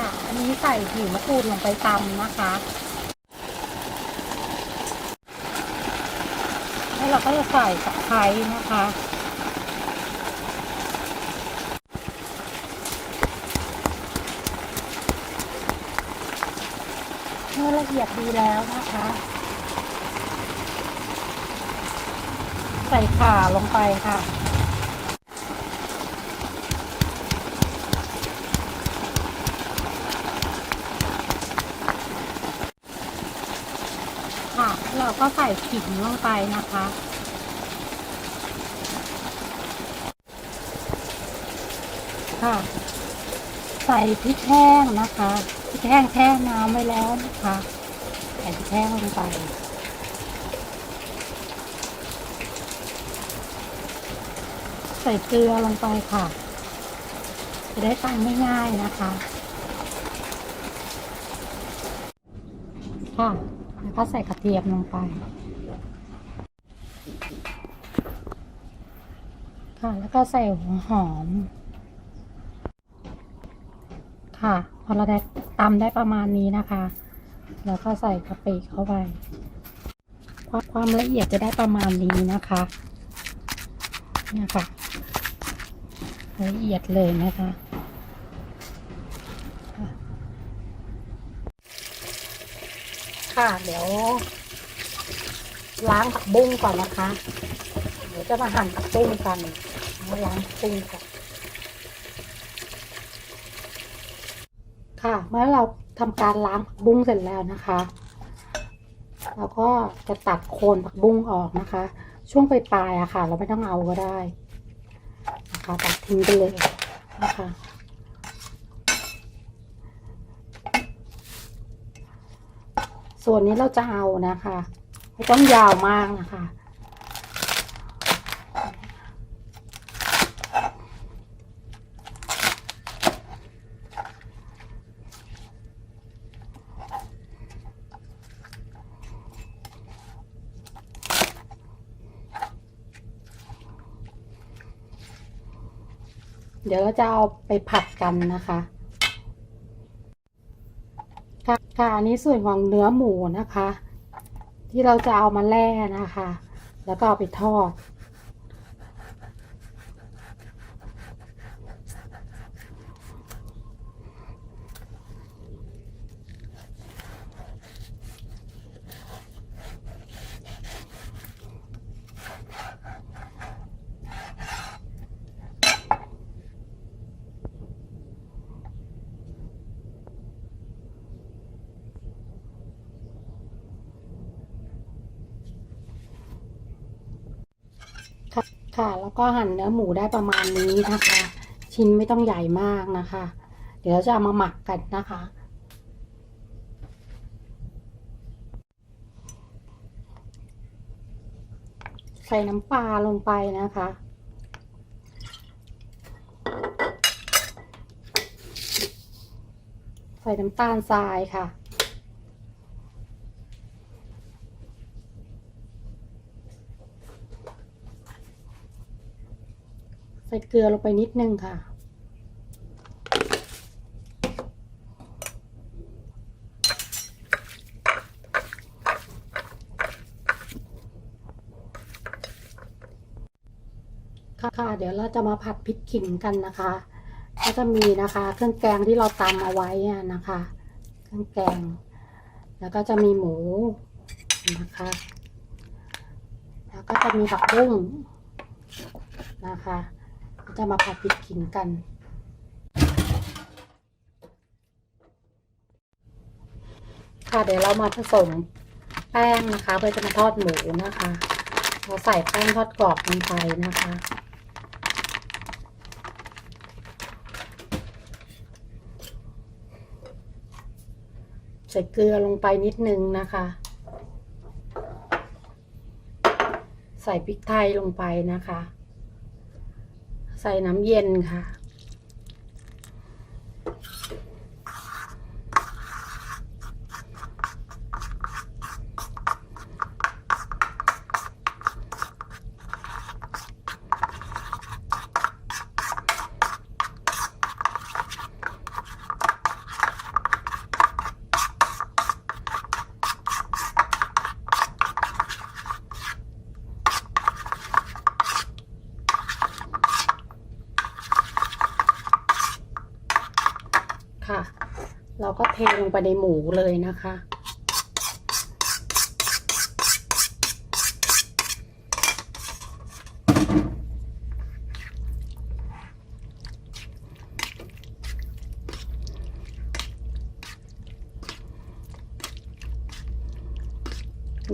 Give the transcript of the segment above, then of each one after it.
ค่ะ อันนี้ใส่ผิวมะกรูดลงไปตำนะคะ แล้วเราก็จะใส่ตะไคร้นะคะเมื่อละเอียดดีแล้วนะคะ ใส่ข่าลงไปค่ะ ค่ะ เรา ก็ใส่ขิงลงไปนะคะ ค่ะ ใส่พริกแห้งนะคะพริกแห้งแช่น้ำไว้แล้วนะคะใส่พริกแห้งลงไปใส่เกลือลงไปค่ะ จะได้ตำง่ายๆนะคะ ค่ะ แล้วก็ใส่กระเทียมลงไป ค่ะ แล้วก็ใส่หัวหอม ค่ะ พอเราได้ตำได้ประมาณนี้นะคะ แล้วก็ใส่กะปิเข้าไป ความความละเอียดจะได้ประมาณนี้นะคะ เนี่ยค่ะ ละเอียดเลยนะคะ ค่ะ เดี๋ยว ล้างผักบุ้งก่อนนะคะ เดี๋ยวจะมาหั่นผักบุ้งกันมาล้างผักบุ้งก่อนค่ะ เมื่อเราทำการล้างผักบุ้งเสร็จแล้วนะคะเราก็จะตัดโคนผักบุ้งออกนะคะ ช่วงปลายๆอะค่ะ เราไม่ต้องเอาก็ได้นะคะตัดทิ้งไปเลยนะคะ ส่วนนี้เราจะเอานะคะ ไม่ต้องยาวมากนะคะ เดี๋ยวเราจะเอาไปผัดกันนะคะ ค่ะค่ะอันนี้ส่วนของเนื้อหมูนะคะ ที่เราจะเอามาแล่นะคะ แล้วก็เอาไปทอด ค่ะ แล้วก็หั่นเนื้อหมูได้ประมาณนี้นะคะ ชิ้นไม่ต้องใหญ่มากนะคะ เดี๋ยวเราจะเอามาหมักกันนะคะ ใส่น้ำปลาลงไปนะคะใส่น้ำตาลทรายค่ะ ใส่เกลือลงไปนิดนึงค่ะ ค่ะ เดี๋ยวเราจะมาผัดพริกขิงกันนะคะ ก็จะมีนะคะ เครื่องแกงที่เราตำเอาไว้นะคะ เครื่องแกง แล้วก็จะมีหมูนะคะ แล้วก็จะมีผักบุ้งนะคะ จะมาผัดพริกขิงกัน ค่ะเดี๋ยวเรามาผสมแป้งนะคะ เพื่อจะมาทอดหมูนะคะ เราใส่แป้งทอดกรอบลงไปนะคะใส่เกลือลงไปนิดนึงนะคะ ใส่พริกไทยลงไปนะคะ ใส่น้ำเย็นค่ะ ค เรา ก็เทลงไปในหมูเลยนะคะ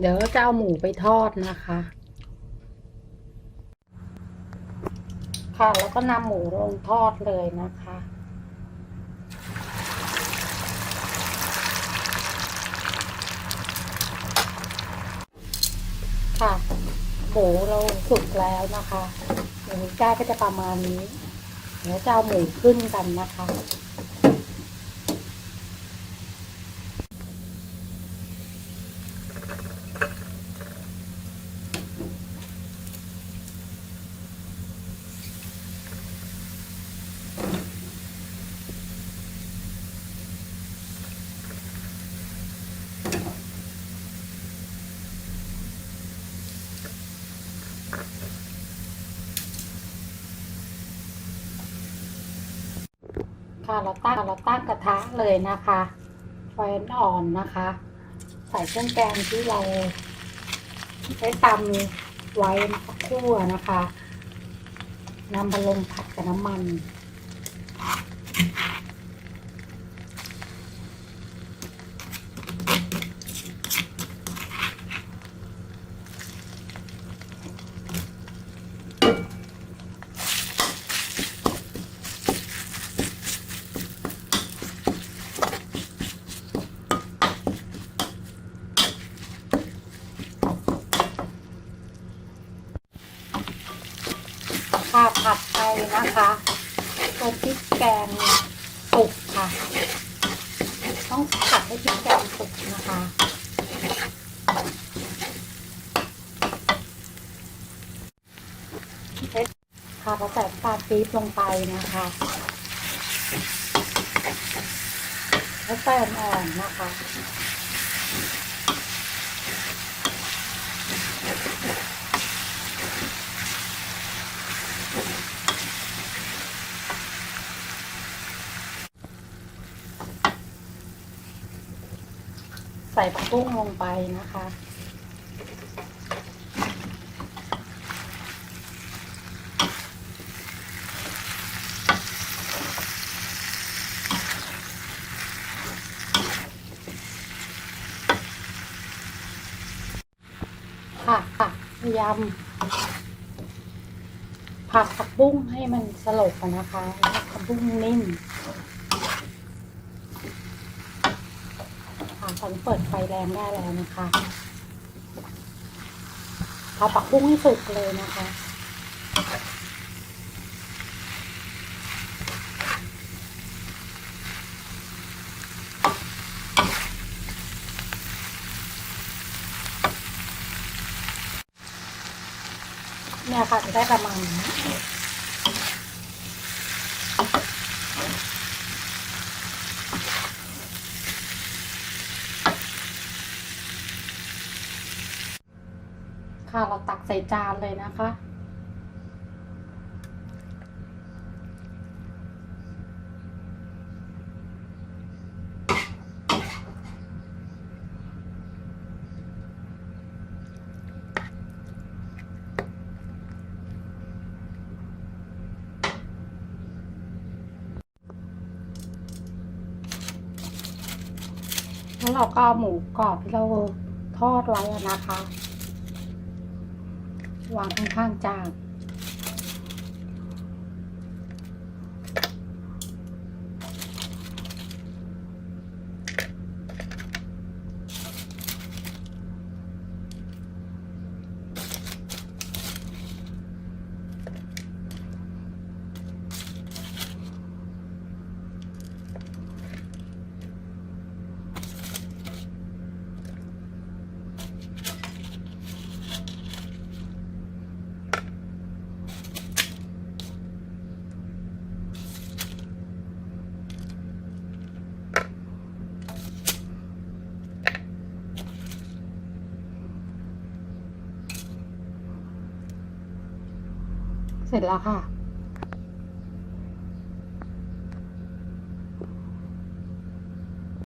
เดี๋ยวจะเอาหมูไปทอดนะคะ ค่ะแล้วก็นำหมูลงทอดเลยนะคะค่ะ หมูเราสุกแล้วนะคะหมูก้าก็จะประมาณนี้เดี๋ยวจะเอาหมูขึ้นกันนะคะ ค่ะเราตั้งเราตั้งกระทะเลยนะคะไฟอ่อนนะคะ ใส่เครื่องแกงที่เราใช้ตำไว้คั่วนะคะนำมาลงผัดกับน้ำมัน ค่ะผัดไป นะคะตัวพริกแกงสุกค่ะ ต้องผัดให้พริกแกงสุกนะคะค่ะเราใส่น้ำตาปี๊บลงไปนะคะแล้วไฟอ่อนๆนะคะ ใส่ผักบุ้งลงไปนะคะ ค่ะค่ะพยายามผัดผักบุ้งให้มันสลบนะคะผักบุ้งนิ่ม ค่ะต อนเปิดไฟแรงได้แล้วนะคะเอาปักบุ้งให้สุกเลยนะคะเนี่ยค่ะจะได้ประมาณนี้ เราตักใส่จานเลยนะคะ แล้วเราก็เอาหมูกรอบที่เราทอดไว้นะคะ วางข้างๆจาน เสร็จแล้วค่ะ